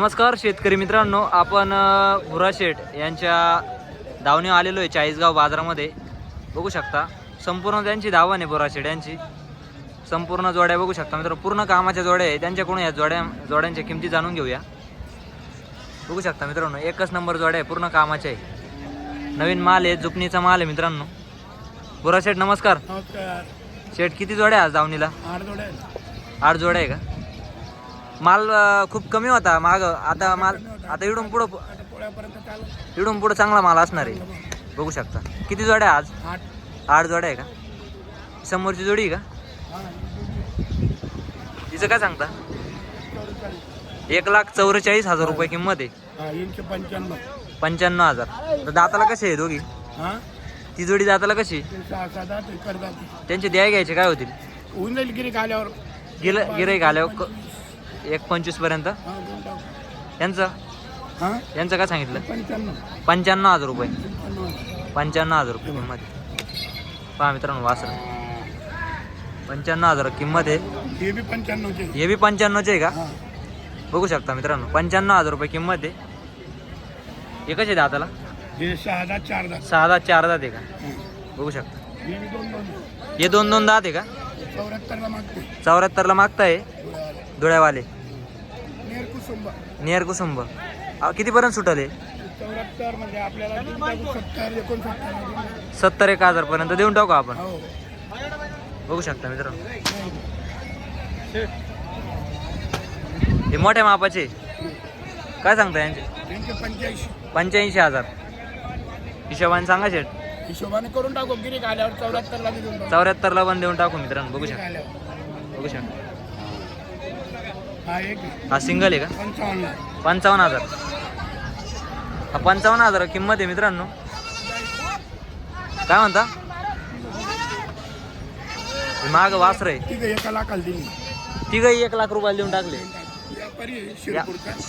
नमस्कार शेतकरी मित्रांनो. आपण भुरा शेठ यांच्या धावणीवर आलेलो आहे चाळीसगाव बाजारामध्ये. बघू शकता संपूर्ण त्यांची धावण आहे भुरा शेठ यांची. संपूर्ण जोड्या बघू शकता मित्र पूर्ण कामाच्या जोड्या आहे. त्यांच्याकडून या जोड्या जोड्यांच्या किमती जाणून घेऊया. बघू शकता मित्रांनो एकच नंबर जोड्या आहे पूर्ण कामाच्या आहे. नवीन माल आहे जुपणीचा माल आहे मित्रांनो. भुरा शेठ नमस्कार. शेठ किती जोड्या आज धावणीला? आठ जोड्या आठ जोड्या आहे का? माल अ, खूप कमी होता माग. आता माल आता इडून पुढं आता पोळ्यापर्यंत चालू. इडून पुढं चांगला माल असणार आहे. बघू. शकता. किती जोड्या आहे आज? आठ. आठ जोड्या आहे का? समोरची जोडी आहे का? तिचं काय सांगता? एक लाख चौवेचाळीस हजार रुपये किंमत आहे. हा पंच्याण्णव. पंच्याण्णव हजार. तर दाताला कसे आहे दोघी? हा? ती जोडी दाताला कशी ते सहा त्यांचे द्याय घ्यायचे काय होतील? होऊन जाईल गिरी आल्यावर. गिर गिराईक आल्यावर क- एक पंचवीसपर्यंत? देऊन टाकू यांचं? यांचं काय सांगितलं? पंच्याण्णव. हजार रुपये. पंच्याण्णव हजार. रुपये किंमत पहा मित्रांनो वासर. पंच्याण्णव हजार किंमत आहे. हे बी पंच्याण्णवचे हे बी पंच्याण्णवचे आहे का? बघू शकता मित्रांनो पंच्याण्णव हजार रुपये किंमत आहे. हे कसे दाताला? सहा दहा चार दहा सहा दात चार दात आहे का. बघू शकता. हे दोन दोन दात आहे का? चौऱ्याहत्तरला मागते चौऱ्याहत्तरला मागताय. धुळ्यावाले. नियर कुसुंब. कितीपर्यंत सुटले? म्हणजे सत्तर एक हजार पर्यंत देऊन टाकू आपण. हो. बघू शकता मित्रांनो. हे. मोठ्या मापाचे. काय सांगता यांचे? पंच्याऐंशी. हजार. हिशोबाने सांगा शेठ. हिशोबाने करून टाकू. गिरीक आल्यावर चौऱ्याहत्तरला चौऱ्याहत्तरला पण देऊन टाकू मित्रांनो. बघू शकता. बघू शकता. हा. हा सिंगल आहे का? पंचावन्न हजार. हा पंचावन्न हजार किंमत आहे मित्रांनो. काय म्हणता? माग वासर आहे. तिघही एक लाख रुपयाला देऊन टाकले.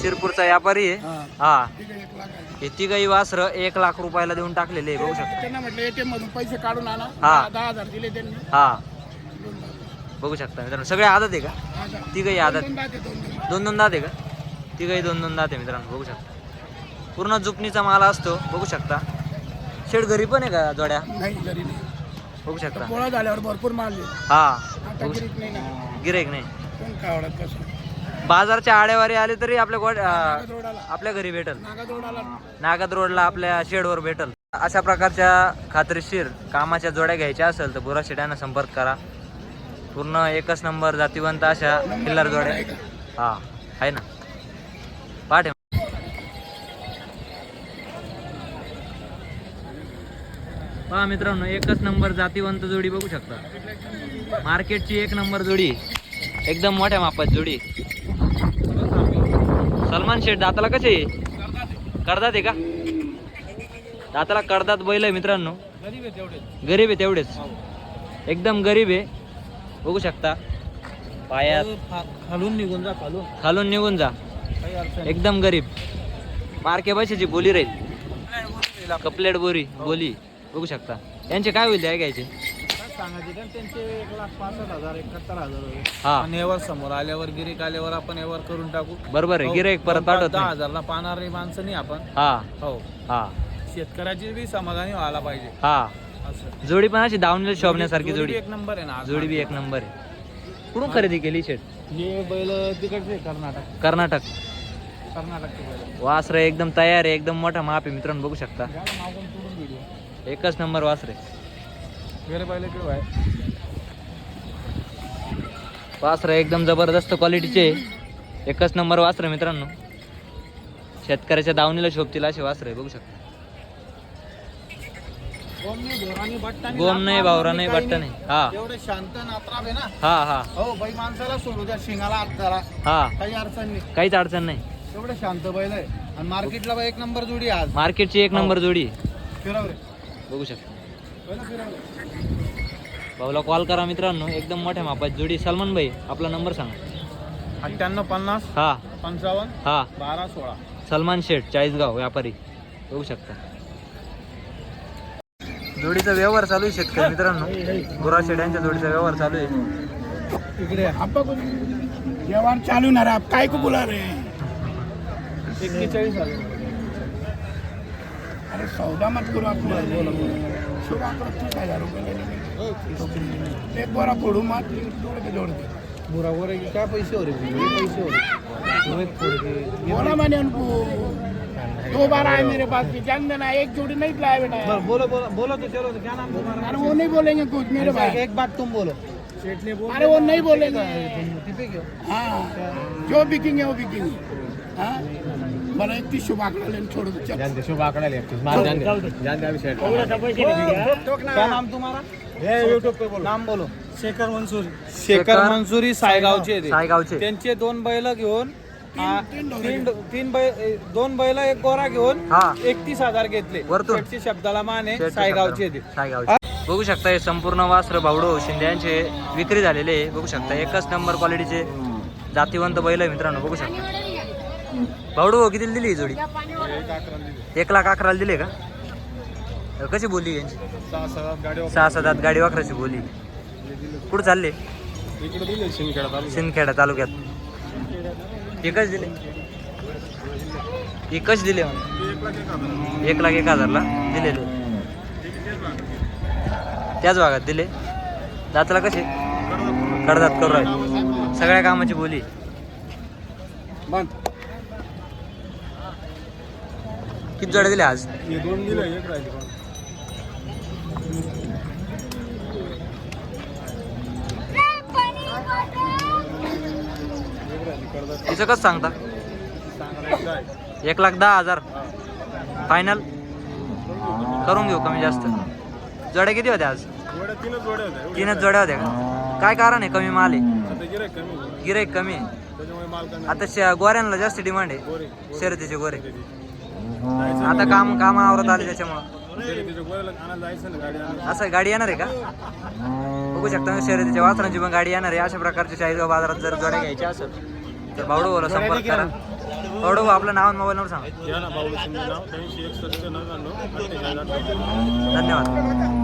शिरपूरचा. व्यापारी आहे. हा. हा. तिघही वासर एक लाख रुपयाला देऊन टाकलेले बघू शकता. पैसे काढून आणा. हा. दहा हजार दिले त्यांनी. हा. बघू शकता मित्रांनो. सगळे आदत आहे का. तिघही आदत. दोन दोन दात आहे का? तिघही दोन दोन दात आहे मित्रांनो. बघू शकता. पूर्ण जुपणीचा माल असतो. बघू शकता. शेड घरी पण आहे का जोड्या? नाही घरी नाही. बघू शकता. पोळा झाल्यावर भरपूर माल. हा. गिरीक नाही बाजारच्या आडेवारी आले तरी आपल्या आपल्या घरी भेटल. नागद रोडला आपल्या शेडवर भेटल. अशा प्रकारच्या खात्रीशीर कामाच्या जोड्या घ्यायच्या असेल तर बुरा शेड्यांना संपर्क करा. पूर्ण एकच नंबर जातीवंत अशा किल्लार जोड्या. आहे हा आहे ना? पाठ पहा मित्रांनो एकच नंबर जातीवंत जोडी बघू शकता. मार्केटची एक नंबर जोडी. एकदम मोठ्या मापात जोडी. सलमान शेठ दाताला कसे करतात आहे का? दाताला करतात बैल आहे मित्रांनो. गरीब आहे तेवढेच. एकदम गरीब आहे. बघू शकता. पायात खालून निघून जा खालून. खालून निघून जा. एकदम गरीब. मार्के पैशाची बोली राहील. कपलेट बोरी बोली. बघू शकता. यांचे काय होईल द्या घ्यायचे हजार हजार हा. समोर आल्यावर गिरीक आल्यावर आपण यावर करून टाकू. बरोबर आहे. हो, गिराईक परत पाठवत दहा नाही. हजारला पाहणारी माणसं नाही आपण. हा. हो. हा. शेतकऱ्याची बी समाधानी व्हायला पाहिजे. हा. जोडी पण अशी दावणीला शोभण्यासारखी जोडी एक नंबर आहे ना जोडी बी एक नंबर आहे. कुठून खरेदी केली शेट हे बैल तिकडचे कर्नाटक. कर्नाटक. कर्नाटकचे बैल वासर एकदम तयार आहे एकदम मोठा माप आहे मित्रांनो बघू शकता. एकच नंबर वासर. आहे. वासर एकदम जबरदस्त क्वालिटीचे आहे. एकच नंबर वासर मित्रांनो. शेतकऱ्याच्या दावणीला शोभतील असे वासर आहे बघू शकता. गोम नाही भावरा नाही बट्टा नाही. हा. एवढे शांत नात्राब आहे ना? हा हा. हो बाई माणसाला सोडू द्या शिंगाला हात करा हा. काही अडचण नाही. काहीच अडचण नाही. एवढं शांत बैल आहे. आणि मार्केटला एक नंबर जोडी आहे आज. मार्केटची एक नंबर जोडी. आहे. फिरव रे. बघू शकता. रे. भाऊला कॉल करा मित्रांनो. एकदम मोठ्या मापाची जोडी. सलमान भाई आपला नंबर सांगा. अठ्ठ्याण्णव पन्नास हा. पंचावन्न हा. बारा सोळा. सलमान शेठ चाळीसगाव व्यापारी. बघू शकता. जोडीचा व्यवहार चालू आहे शेतकरी मित्रांनो. गुरा शेठ यांच्या जोडीचा व्यवहार चालू आहे. इकडे व्यवहार चालू ना रे आप काय को बोला रे एक्केचाळीस अरे सौदा मत करू आपण एक बोरा फोडू मात जोड के जोड दे बुरा रहे क्या पैसे हो ये पैसे हो ये बोला मैंने उनको दो बार आए मेरे पास भी जान देना एक जोड़ी नहीं लाए बेटा बोलो बोलो. बोलो तो चलो क्या नाम तुम्हारा? अरे वो नहीं बोलेंगे कुछ मेरे एक- भाई. एक बात तुम बोलो. सेठ ने बोल अरे वो नहीं बोलेंगे. क्यों? हाँ जो बिकेंगे वो बिकेंगे. हाँ? बरं एक तीस शुभ आकडा लेन छोड़ दो चल. दे शुभ आंकड़ा ले मार जान दे. जान दे. अभी सेठ क्या नाम तुम्हारा? यूट्यूब पे बोलो. नाम बोलो. शेखर मंसूरी. शेखर शेखर मंसूरी सायगावचे ते. सायगावचे. त्यांचे दोन बैल घेऊन आ, तीन तीन बैल दोन बैल एक गोरा घेऊन हा. एकतीस हजार घेतले. वरतून? शेठची शब्दाला मान सायगावचे. ते सायगावचे. बघू शकता हे संपूर्ण वास्त्र भावडो शिंदे यांचे विक्री झालेले आहे. बघू शकता एकच नंबर क्वालिटीचे जातीवंत बैल आहे मित्रांनो बघू शकता. भावडो किती दिली ही जोडी? एक लाख अकराला दिले का? कशी बोलली यांची? सहा सात गाडी वाखराची बोली कुठं चालले? शिंदखेडा तालुक्यात. एकच दिले. एकच दिले एक लाख एक हजारला दिलेले. त्याच भागात दिले. दाताला कसे? कडदात करू राहिले. सगळ्या कामाची बोली. किती जोड्या दिल्या आज? दोन दिले एक तिचं कसं सांगता? एक लाख दहा हजार. फायनल करून घेऊ कमी जास्त. जोड्या किती होत्या आज? तीनच जोड्या होत्या का? काय कारण आहे कमी माल आहे? आता कमी गिराईक कमी आहे. आता श- गोऱ्यांना जास्त डिमांड आहे. शर्यतीचे गोरे. आता काम काम आवरत आले त्याच्यामुळं. गाडी असं गाडी येणार आहे का? बघू शकता शर्यतीच्या वाचनाची पण गाडी येणार आहे. अशा प्रकारची चाळीसगाव बाजारात जर जोड्या घ्यायच्या असेल. तर बावडो बोला संपर्क करा. बावडो आपलं नाव आणि मोबाईल नंबर सांगा. धन्यवाद.